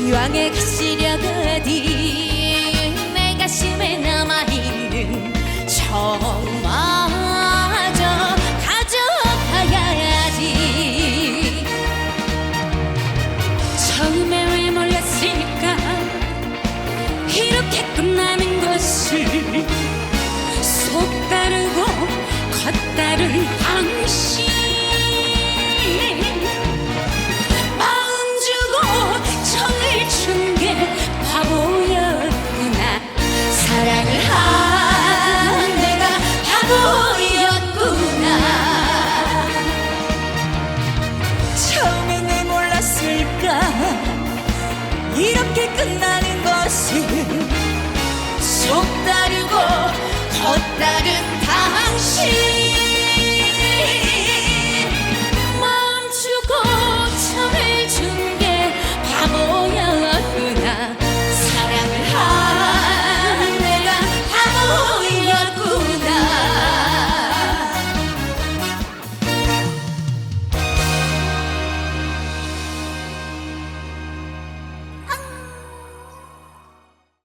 기왕에 가시려거디 good night.